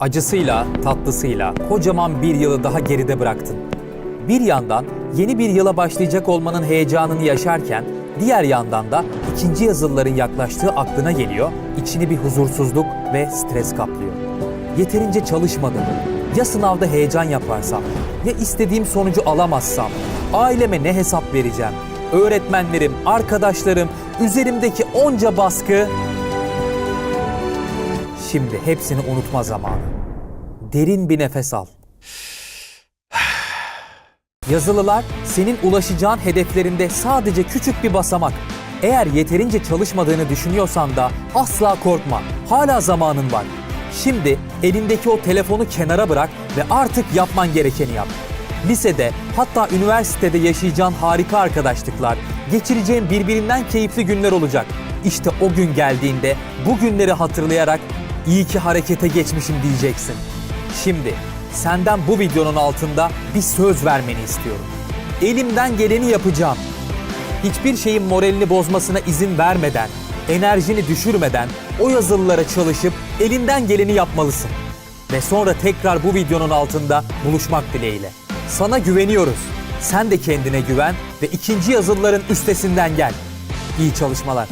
Acısıyla, tatlısıyla kocaman bir yılı daha geride bıraktın. Bir yandan yeni bir yıla başlayacak olmanın heyecanını yaşarken, diğer yandan da ikinci yazılıların yaklaştığı aklına geliyor, içini bir huzursuzluk ve stres kaplıyor. Yeterince çalışmadım. Ya sınavda heyecan yaparsam, ya istediğim sonucu alamazsam, aileme ne hesap vereceğim? Öğretmenlerim, arkadaşlarım, üzerimdeki onca baskı Şimdi hepsini unutma zamanı. Derin bir nefes al. Yazılılar senin ulaşacağın hedeflerinde sadece küçük bir basamak. Eğer yeterince çalışmadığını düşünüyorsan da asla korkma. Hala zamanın var. Şimdi elindeki o telefonu kenara bırak ve artık yapman gerekeni yap. Lisede hatta üniversitede yaşayacağın harika arkadaşlıklar, geçireceğin birbirinden keyifli günler olacak. İşte o gün geldiğinde bu günleri hatırlayarak iyi ki harekete geçmişim diyeceksin. Şimdi senden bu videonun altında bir söz vermeni istiyorum. Elimden geleni yapacağım. Hiçbir şeyin moralini bozmasına izin vermeden, enerjini düşürmeden o yazılılara çalışıp elinden geleni yapmalısın. Ve sonra tekrar bu videonun altında buluşmak dileğiyle. Sana güveniyoruz. Sen de kendine güven ve ikinci yazılıların üstesinden gel. İyi çalışmalar.